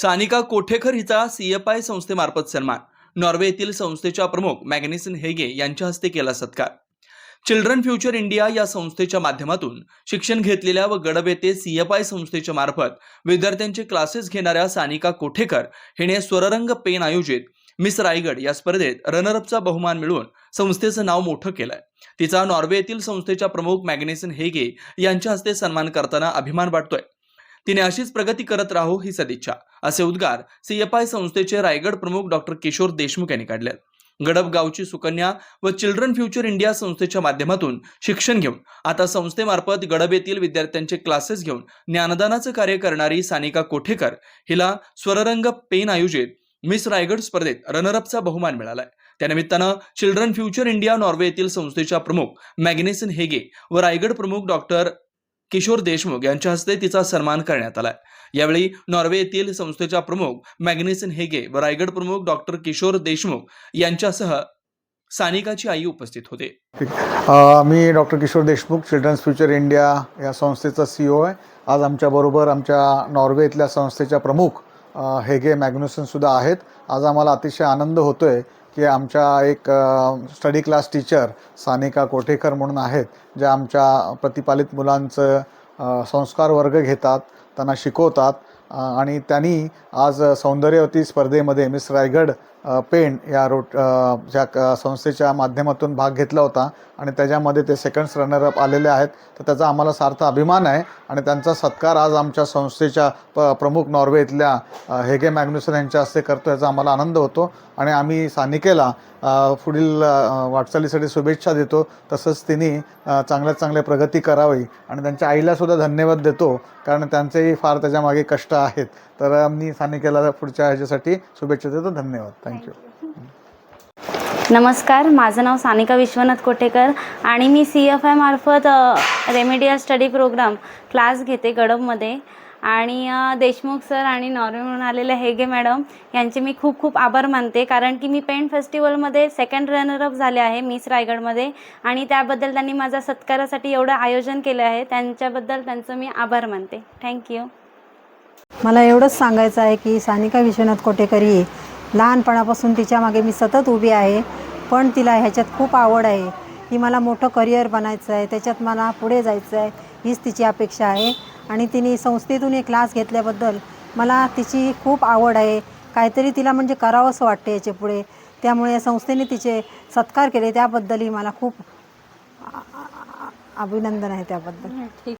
सानिका कोठेकर हिचा सीएफआय संस्थेमार्फत सन्मान. नॉर्वे येथील संस्थेच्या प्रमुख मॅग्नेसन हेगे यांच्या हस्ते केला सत्कार. चिल्ड्रन फ्युचर इंडिया या संस्थेच्या माध्यमातून शिक्षण घेतलेल्या व गडब येथे सीएफआय संस्थेच्या मार्फत विद्यार्थ्यांचे क्लासेस घेणाऱ्या सानिका कोठेकर हिने स्वररंग पेन आयोजित मिस रायगड या स्पर्धेत रनरअपचा बहुमान मिळवून संस्थेचं नाव मोठं केलंय. तिचा नॉर्वे येथील संस्थेच्या प्रमुख मॅग्नेसन हेगे यांच्या हस्ते सन्मान करताना अभिमान वाटतोय. तिने अशीच प्रगती करत राहो ही सदिच्छा. असे उद्गार सीएफआय संस्थेचे रायगड प्रमुख डॉक्टर किशोर देशमुख यांनी काढले गडप गावची सुकन्या व चिल्ड्रन फ्युचर इंडिया संस्थेच्या माध्यमातून शिक्षण घेऊन आता संस्थेमार्फत गडब येथील विद्यार्थ्यांचे क्लासेस घेऊन ज्ञानदानाचं कार्य करणारी सानिका कोठेकर हिला स्वररंग पेन आयोजित मिस रायगड स्पर्धेत रनरअपचा बहुमान मिळालाय. त्यानिमित्तानं चिल्ड्रन फ्युचर इंडिया नॉर्वे येथील संस्थेच्या प्रमुख मॅग्नेसन हेगे व रायगड प्रमुख डॉक्टर किशोर देशमुख यांच्या हस्ते तिचा सन्मान करण्यात आलाय. यावेळी नॉर्वे येथील संस्थेच्या प्रमुख मॅग्नेसन हेगे व रायगड प्रमुख डॉक्टर किशोर देशमुख यांच्यासह सानिकाची आई उपस्थित होते. मी doctor Kishor Deshmukh children's future India या संस्थेचा सी ओ आहे. आज आमच्याबरोबर आमच्या नॉर्वे इथल्या संस्थेच्या प्रमुख हेगे हेगे मॅग्नुसनसुद्धा आहेत. आज आम्हाला अतिशय आनंद होतो आहे की आमच्या एक study class teacher Sanika Kothekar म्हणून आहेत ज्या आमच्या प्रतिपालित मुलांचं संस्कार वर्ग घेतात त्यांना शिकवतात. आणि त्यांनी आज सौंदर्यवती स्पर्धेमध्ये मिस रायगड पेंट या रोट ज्या क- संस्थेच्या माध्यमातून भाग घेतला होता आणि त्याच्यामध्ये ते सेकंड्स रनरअप आलेले आहेत. तर त्याचा आम्हाला सार्थ अभिमान आहे आणि त्यांचा सत्कार आज आमच्या संस्थेच्या प प्रमुख नॉर्वे इथल्या हेगे मॅग्नुसन यांच्या हस्ते करतो याचा आम्हाला आनंद होतो. आणि आम्ही सानिकेला पुढील वाटचालीसाठी शुभेच्छा देतो. तसंच तिने चांगल्यात चांगल्या प्रगती करावी आणि त्यांच्या आईलासुद्धा धन्यवाद देतो. कारण त्यांचेही फार त्याच्यामागे कष्ट आहेत. तर मी सानिकेला पुढच्या ह्याच्यासाठी शुभेच्छा देतो. धन्यवाद. थँक्यू नमस्कार माझं नाव सानिका विश्वनाथ कोटेकर आणि मी सी एफ आय मार्फत रेमेडियल स्टडी प्रोग्राम क्लास घेते गडबमध्ये. आणि देशमुख सर आणि नॉर्वे म्हणून आलेले हेगे मॅडम यांचे मी खूप खूप आभार मानते. कारण की मी पेंट फेस्टिवलमध्ये सेकंड रनरअप झाले आहे मिस रायगडमध्ये. आणि त्याबद्दल त्यांनी माझ्या सत्कारासाठी एवढं आयोजन केलं आहे. त्यांच्याबद्दल त्यांचं मी आभार मानते. थँक्यू मला एवढंच सांगायचं आहे की सानिका विश्वनाथ कोटेकर ही लहानपणापासून तिच्यामागे मी सतत उभी आहे पण तिला ह्याच्यात खूप आवड आहे. की मला मोठं करिअर बनायचं आहे त्याच्यात मला पुढे जायचं आहे हीच तिची अपेक्षा आहे. आणि तिने संस्थेतून एक क्लास घेतल्याबद्दल मला तिची खूप आवड आहे. काहीतरी तिला म्हणजे करावंसं वाटते याच्यापुढे. त्यामुळे या संस्थेने तिचे सत्कार केले त्याबद्दलही मला खूप अभिनंदन आहे त्याबद्दल.